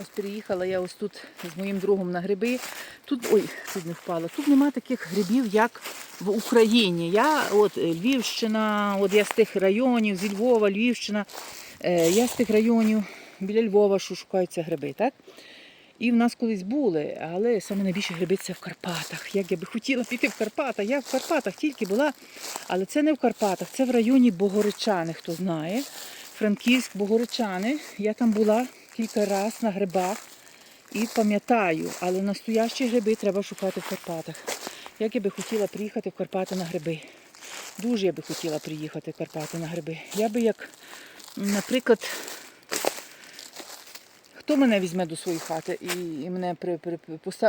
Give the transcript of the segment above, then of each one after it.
Ось переїхала я ось тут з моїм другом на гриби. Тут, ой, тут не впало. Тут нема таких грибів, як в Україні. Я от е, Львівщина, от я з тих районів, зі Львова, Львівщина. Е, Я з тих районів біля Львова, що шукаються гриби, так? І в нас колись були, але саме найбільше гриби це в Карпатах. Як я би хотіла піти в Карпатах. Я в Карпатах тільки була, але це не в Карпатах, це в районі Богородчани, хто знає. Франківськ, Богородчани. Я там була кілька разів на грибах і пам'ятаю, але настоящі гриби треба шукати в Карпатах. Як я би хотіла приїхати в Карпати на гриби. Дуже я би хотіла приїхати в Карпати на гриби. Я би як, наприклад, Хто мене візьме до своєї хати і, мене при, при,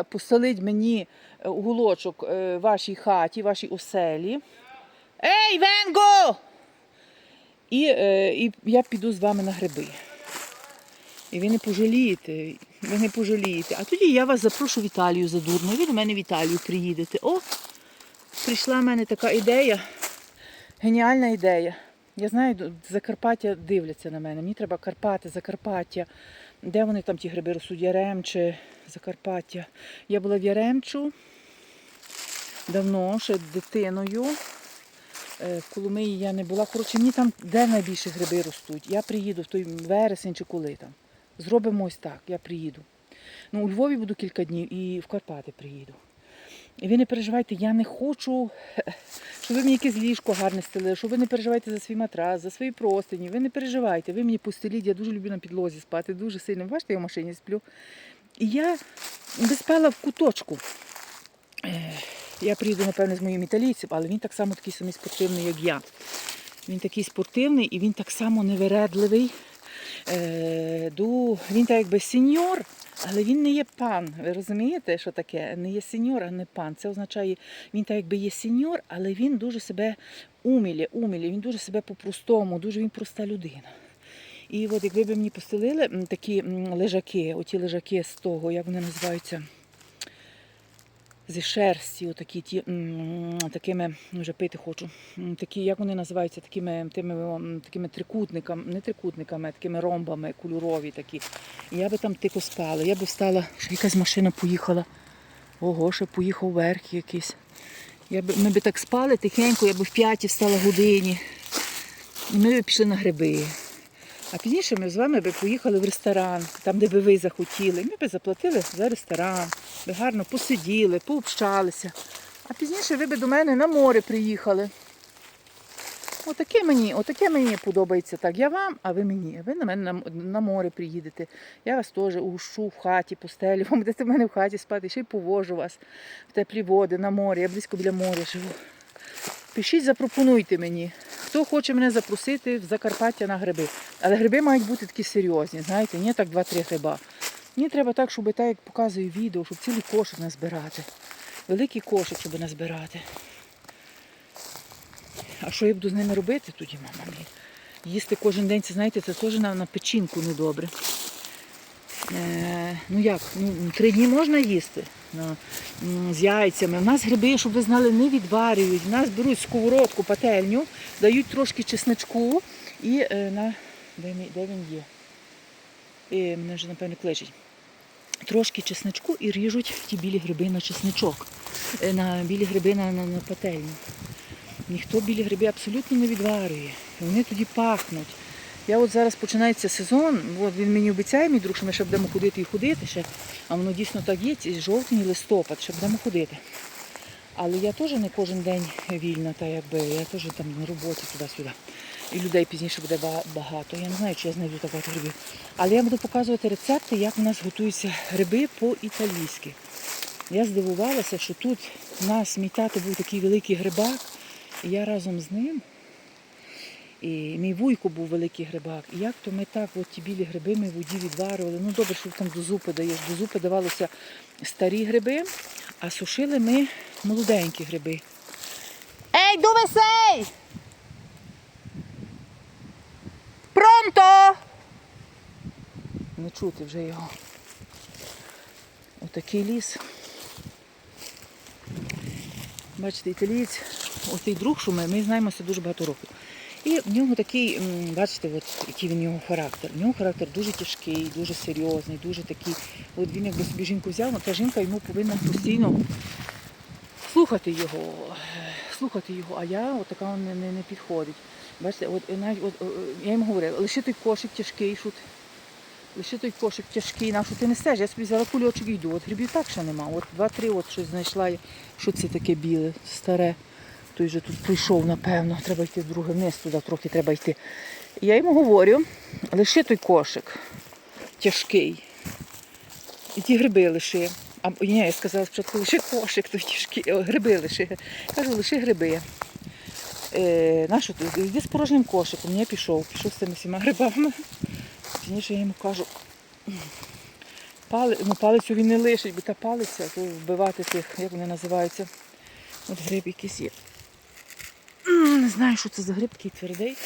поселить мені е, уголочок е, в вашій хаті, вашій оселі. Ей, Венго! І, е, і я піду з вами на гриби. І ви не пожалієте, ви не пожалієте. А тоді я вас запрошу в Італію задурно. Ви до мене в Італію приїдете. О, прийшла в мене така ідея. Геніальна ідея. Я знаю, Закарпаття дивляться на мене. Мені треба Карпати, Закарпаття. Де вони там ті гриби ростуть? Яремче, Закарпаття. Я була в Яремчу давно, ще дитиною. Е, В Коломиї я не була. Коротше, мені там де найбільше гриби ростуть. Я приїду в той вересень чи коли там. Зробимо ось так, я приїду. Ну, у Львові буду кілька днів і в Карпати приїду. І ви не переживайте, я не хочу, щоб ви мені якесь ліжко гарне стелили, щоб ви не переживаєте за свій матрас, за свої простині. Ви не переживайте, ви мені постеліть, я дуже люблю на підлозі спати, дуже сильно. Бачите, я в машині сплю. І я би спала в куточку. Е, Я приїду, напевно, з моїм італійцем, але він так само такий самий спортивний, як я. Він такий спортивний і він так само невередливий. Е, ду- Він так якби сеньор, але він не є пан. Ви розумієте, що таке? Не є сеньор, а не пан. Це означає, він так якби є сеньор, але він дуже себе умілі, умілі, він дуже себе по-простому, дуже він проста людина. І от якби мені постелили такі лежаки, оті лежаки з того, як вони називаються, зі шерсті, отакі ті, такими, вже пити хочу, такі, як вони називаються, такими, тими, такими трикутниками, не трикутниками, а такими ромбами, кольорові такі. Я би там тихо спала, я би встала, що якась машина поїхала. Ого, ще поїхав верх якийсь. Я би, ми би так спали тихенько, я би в п'ятій встала годині. І ми б пішли на гриби. А пізніше ми з вами би поїхали в ресторан, там, де би ви захотіли. Ми би заплатили за ресторан, би гарно посиділи, пообщалися. А пізніше ви би до мене на море приїхали. Отаке мені, отаке мені подобається так. Я вам, а ви мені. Ви на мене на, на море приїдете. Я вас теж угощу в хаті, постелю. Ви будете в мене в хаті спати, ще й повожу вас в теплі води, на море. Я близько біля моря живу. Пишіть, запропонуйте мені. Хто хоче мене запросити в Закарпаття на гриби. Але гриби мають бути такі серйозні, знаєте, не так два-три гриба. Мені треба так, щоб так, як показує відео, щоб цілий кошик назбирати. Великий кошик, щоб назбирати. А що я буду з ними робити тоді, мама мій? Їсти кожен день, це знаєте, це теж на печінку недобре. Е, ну як, ну, три дні можна їсти з яйцями. У нас гриби, щоб ви знали, не відварюють. У нас беруть сковородку, пательню, дають трошки чесничку і е, на. Де, де він є? Е, мене вже, напевно, кличуть. Трошки чесничку і ріжуть ті білі гриби на чесничок, на білі гриби на, на, на пательню. Ніхто білі гриби абсолютно не відварює. Вони тоді пахнуть. Я от зараз починається сезон, от він мені обіцяє, мій друг, що ми ще будемо ходити і ходити ще, а воно дійсно так є, жовтень, листопад, ще будемо ходити. Але я теж не кожен день вільна, та якби я теж там на роботі туди-сюди. І людей пізніше буде багато. Я не знаю, чи я знайду багато грибів. Але я буду показувати рецепти, як у нас готуються гриби по-італійськи. Я здивувалася, що тут мій тато був такий великий грибак, і я разом з ним. І мій вуйко був великий грибак. І як то ми так, от ті білі гриби ми в воді відварювали. Ну добре, що там до зупи даєш. До зупи давалося старі гриби, а сушили ми молоденькі гриби. Ей, дувесей! Пронто! Не чути вже його. Отакий ліс. Бачите, італієць, отий друг, що ми, ми знаємося дуже багато років. І в нього такий, бачите, от, який в нього характер. В нього характер дуже тяжкий, дуже серйозний, дуже такий. От він якби собі жінку взяв, та жінка йому повинна постійно слухати його, слухати його, а я от така не, не, не підходить. Бачите, от, навіть, от, е, я йому говорила, лише той кошик тяжкий, що лише той кошик тяжкий, на що ти несеш, я собі взяла кульочок і йду. От грибів так ще нема. От два-три от щось знайшла. Що це таке біле, старе. Той же тут прийшов, напевно. Треба йти друге вниз туди, трохи треба йти. Я йому говорю, лише той кошик тяжкий. І ті гриби лише. А ні, я сказала спочатку лише кошик, той тяжкий, гриби лише. Кажу, лише гриби. Е, нащо ти? Йди з порожнім кошиком. Я пішов, пішов з цими всіма грибами. Пізніше я йому кажу, пали, ну, палицю він не лишить, бо та палиця, то вбивати тих, як вони називаються. От гриб якийсь є. Не знаю, що це за гриб такий твердий.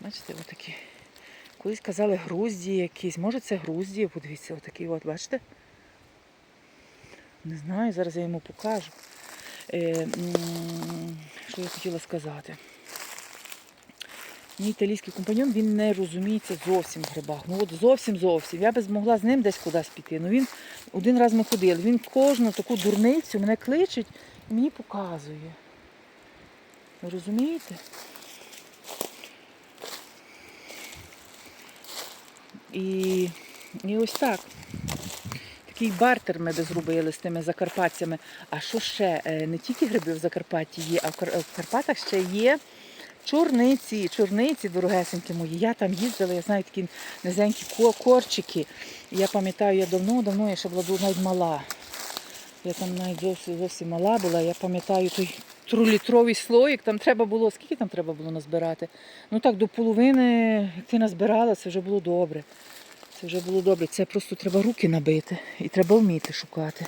Бачите, отакі. Колись казали грузді якісь. Може це грузді, подивіться, отакий от, бачите? Не знаю, зараз я йому покажу. Е, що я хотіла сказати? Мій італійський компаньон він не розуміється зовсім в грибах. Ну от зовсім зовсім. Я би змогла з ним десь кудись піти. Ну він один раз ми ходили. Він кожну таку дурницю мене кличить і мені показує. Ви розумієте? І, і ось так. Такий бартер ми би зробили з тими закарпатцями. А що ще? Е, Не тільки гриби в Закарпатті є, а в Карпатах ще є чорниці, чорниці дорогесенькі мої. Я там їздила, я знаю такі низенькі корчики. Я пам'ятаю, я давно-давно, я ще була навіть мала. Я там навіть зовсім, мала була. Я пам'ятаю той трилітровий слоїк, там треба було, скільки там треба було назбирати? Ну так, до половини, як ти назбирала, це вже було добре. Це вже було добре. Це просто треба руки набити і треба вміти шукати.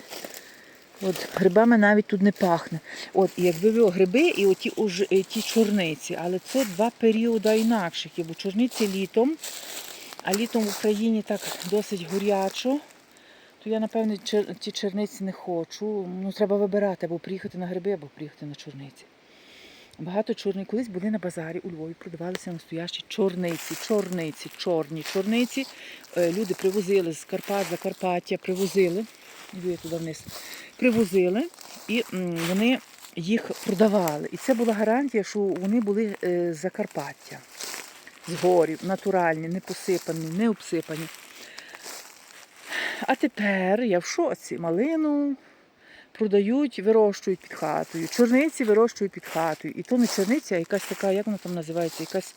От грибами навіть тут не пахне. От, і якби ви гриби і оті уж, е, ті чорниці, але це два періоди інакших. Бо чорниці літом, а літом в Україні так досить горячо, то я, напевне, чер- ті чорниці не хочу. Ну, треба вибирати, або приїхати на гриби, або приїхати на чорниці. Багато чорниць. Колись були на базарі у Львові, продавалися настоящі чорниці, чорниці, чорні чорниці. Е, Люди привозили з Карпат, Закарпаття, привозили. Йду я туди вниз. Привозили і вони їх продавали. І це була гарантія, що вони були е, з Закарпаття, з горів, натуральні, не посипані, не обсипані. А тепер я в шоці. Малину продають, вирощують під хатою. Чорниці вирощують під хатою. І то не чорниця, а якась така, як вона там називається, якась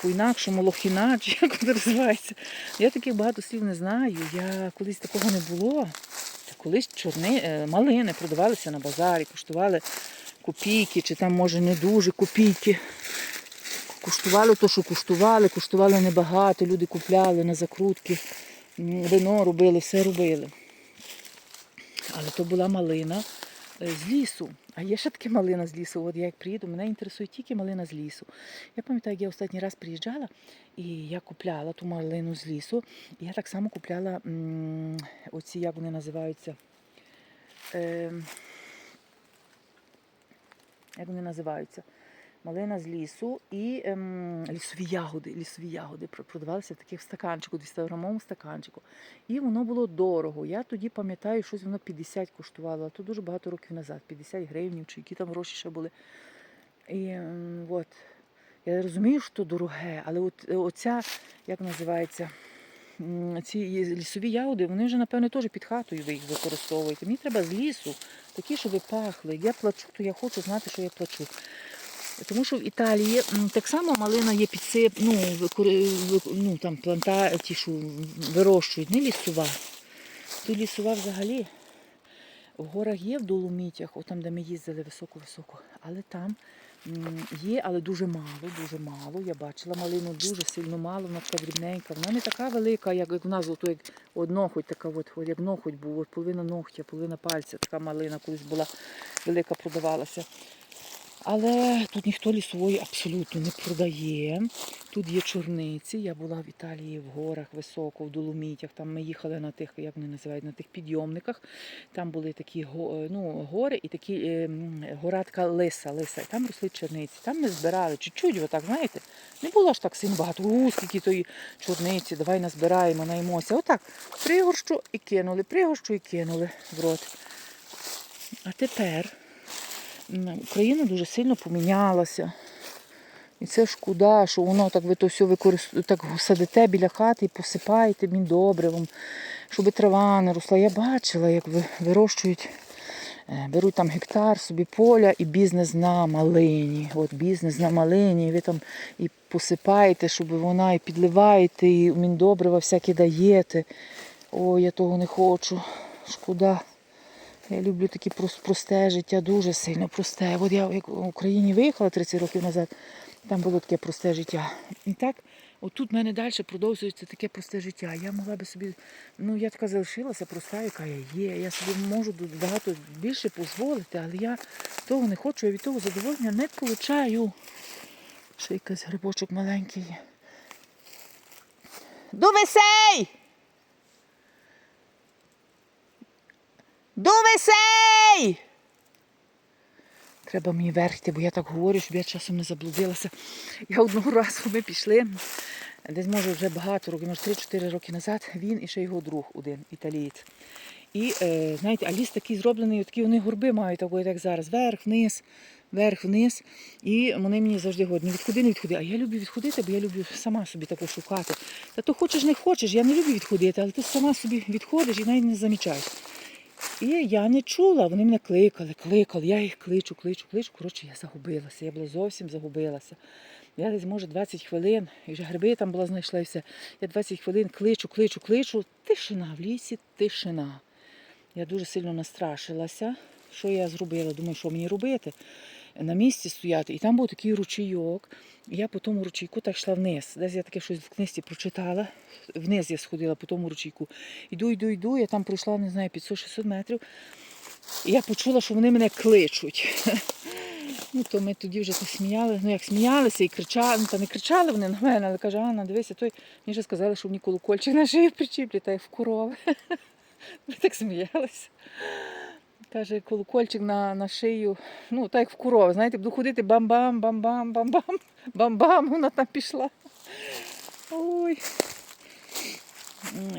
по-інакшому лохіна, чи як вона називається. Я таких багато слів не знаю. Я колись такого не було. Колись чорни, е, малини продавалися на базарі, коштували копійки, чи там, може, не дуже копійки. Куштували то, що куштували, куштували небагато, люди купляли на закрутки, вино робили, все робили. Але то була малина е, з лісу. А є ще таке малина з лісу. От я як приїду, мене інтересує тільки малина з лісу. Я пам'ятаю, як я останній раз приїжджала і я купляла ту малину з лісу. І я так само купляла м, оці, як вони називаються. Е, як вони називаються? Малина з лісу і ем, лісові ягоди. Лісові ягоди продавалися в таких стаканчику, 200-грамовому стаканчику. І воно було дорого. Я тоді пам'ятаю, щось воно 50 коштувало, а то дуже багато років назад, 50 гривень, чи які там гроші ще були. І ем, от. Я розумію, що то дороге, але от, е, оця, як називається, ці лісові ягоди, вони вже, напевне, теж під хатою ви їх використовуєте. Мені треба з лісу, такі, щоб пахли. Я плачу, то я хочу знати, що я плачу. Тому що в Італії так само малина є підсип, ну, ну там планта, ті, що вирощують, не лісова. То лісова взагалі. В горах є в Доломітях, от де ми їздили високо-високо, але там є, але дуже мало, дуже мало. Я бачила малину дуже сильно мало, вона така дрібненька. Вона не така велика, як, як в нас, ото як однохоть така, от, от як ноготь був, от половина ногтя, половина пальця, така малина колись була велика, продавалася. Але тут ніхто лісової абсолютно не продає. Тут є чорниці. Я була в Італії в горах високо, в Доломітях. Там ми їхали на тих, як вони називають, на тих підйомниках. Там були такі ну, гори і такі е, м, лиса, лиса. І там росли чорниці. Там ми збирали чуть-чуть, отак, знаєте, не було ж так сильно багато. У, скільки тої чорниці, давай назбираємо, наймося. Отак, пригорщу і кинули, пригорщу і кинули в рот. А тепер Україна дуже сильно помінялася. І це шкода, що воно так ви то все використовуєте, так садите біля хати і посипаєте добривом, щоб трава не росла. Я бачила, як ви вирощують, е, беруть там гектар собі поля і бізнес на малині. От бізнес на малині, і ви там і посипаєте, щоб вона і підливаєте, і міндобрива всякі даєте. Ой, я того не хочу. Шкода. Я люблю таке прос- просте життя, дуже сильно просте. От я в Україні виїхала 30 років назад, там було таке просте життя. І так, отут в мене далі продовжується таке просте життя. Я могла би собі, ну я така залишилася проста, яка я є. Я собі можу багато більше дозволити, але я того не хочу, я від того задоволення не получаю. Ще якийсь грибочок маленький є. Дувесей! Дувесей! Треба мені верхти, бо я так говорю, щоб я часом не заблудилася. Я одного разу ми пішли, десь може вже багато років, може 3-4 роки назад, він і ще його друг один, італієць. І е, знаєте, а ліс такий зроблений, такі вони горби мають, такий, як зараз, вверх, вниз, вверх, вниз. І вони мені завжди говорять, не відходи, не відходи. А я люблю відходити, бо я люблю сама собі таку шукати. Та то хочеш, не хочеш, я не люблю відходити, але ти сама собі відходиш і навіть не замічаєш. І я не чула, вони мене кликали, кликали, я їх кличу, кличу, кличу. Коротше, я загубилася, я була зовсім загубилася. Я десь, може, 20 хвилин, і вже гриби там була знайшла. Я 20 хвилин кличу, кличу, кличу. Тишина в лісі, тишина. Я дуже сильно настрашилася. Що я зробила? Думаю, що мені робити? На місці стояти. І там був такий ручійок. Я по тому ручійку так йшла вниз. Десь я таке щось в книжці прочитала. Вниз я сходила по тому ручійку. Іду, йду, йду. Я там пройшла, не знаю, 500-600 метрів. І я почула, що вони мене кличуть. Ну, то ми тоді вже посміяли, ну як сміялися і кричали, ну та не кричали вони на мене, але каже, Анна, дивися, той мені вже сказали, що мені колокольчик на шию причіплять, та як в корови. Ми так сміялися. Каже, колокольчик на, на шию, ну, так як в корови, знаєте, буду ходити бам-бам, бам-бам, вона там пішла. Ой.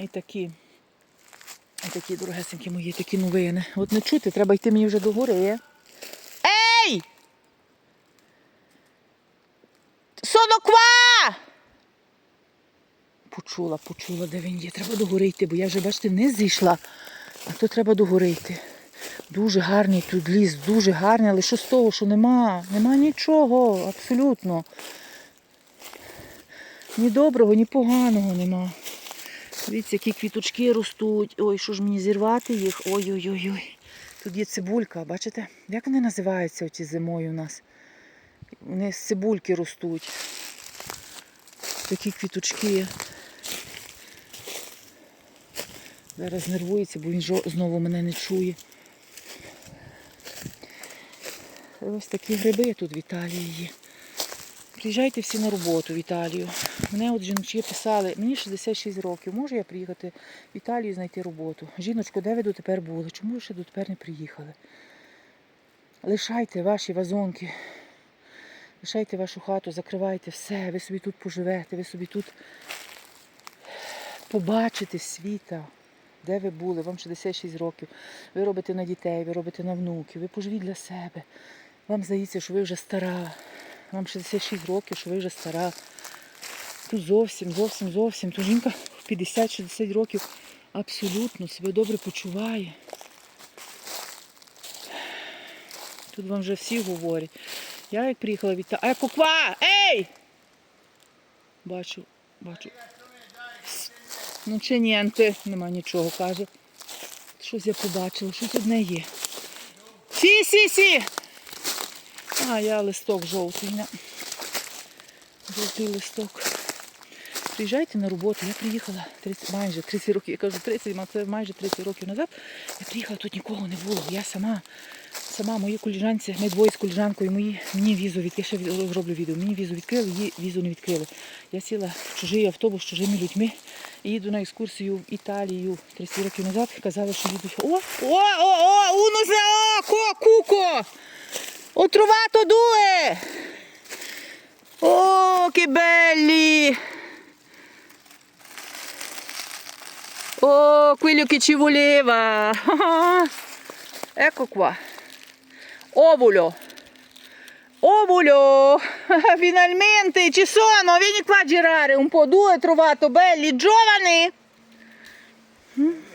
І такі. І такі дорогесенькі мої, такі новини. От не чути, треба йти мені вже до гори. Ей! Соноква! Почула, почула, де він є. Треба до йти, бо я вже, бачите, не зійшла. А то треба до йти. Дуже гарний тут ліс, дуже гарний, але що з того, що нема? Нема нічого, абсолютно. Ні доброго, ні поганого нема. Дивіться, які квіточки ростуть. Ой, що ж мені зірвати їх? Ой-ой-ой. Тут є цибулька, бачите? Як вони називаються оці зимою у нас? Вони з цибульки ростуть. Такі квіточки. Зараз нервується, бо він знову мене не чує. Ось такі гриби тут в Італії є. Приїжджайте всі на роботу в Італію. Мене от жіночки писали, мені 66 років, можу я приїхати в Італію знайти роботу. Жіночко, де ви дотепер були? Чому ви ще дотепер не приїхали? Лишайте ваші вазонки, лишайте вашу хату, закривайте все, ви собі тут поживете, ви собі тут побачите світа, де ви були, вам 66 років. Ви робите на дітей, ви робите на внуків, ви поживіть для себе. Вам здається, що ви вже стара. Вам 66 років, що ви вже стара. Тут зовсім, зовсім, зовсім. Тут жінка в 50-60 років абсолютно себе добре почуває. Тут вам вже всі говорять. Я як приїхала від... А куква! Ей! Бачу, бачу. Ну чи нієнте, нема нічого, каже. Щось я побачила, щось одне є. Сі, сі, сі! А, я листок жовтий. Жовтий листок. Приїжджайте на роботу. Я приїхала 30, майже 30 років, я кажу 30, це майже 30 років назад. Я приїхала, тут нікого не було. Я сама, сама мої коліжанці, ми двоє з коліжанкою, мої, мені візу відкрили, я ще зроблю відео, мені візу відкрили, її візу не відкрили. Я сіла в чужий автобус з чужими людьми і їду на екскурсію в Італію 30 років назад. Казали, що їдуть. О, о, о, о, trovato due! Oh, che belli! Oh, quello che ci voleva! Ecco qua. Ovulo. Ovulo! Finalmente ci sono! Vieni qua a girare un po'. Due ho trovato belli, giovani! Mm.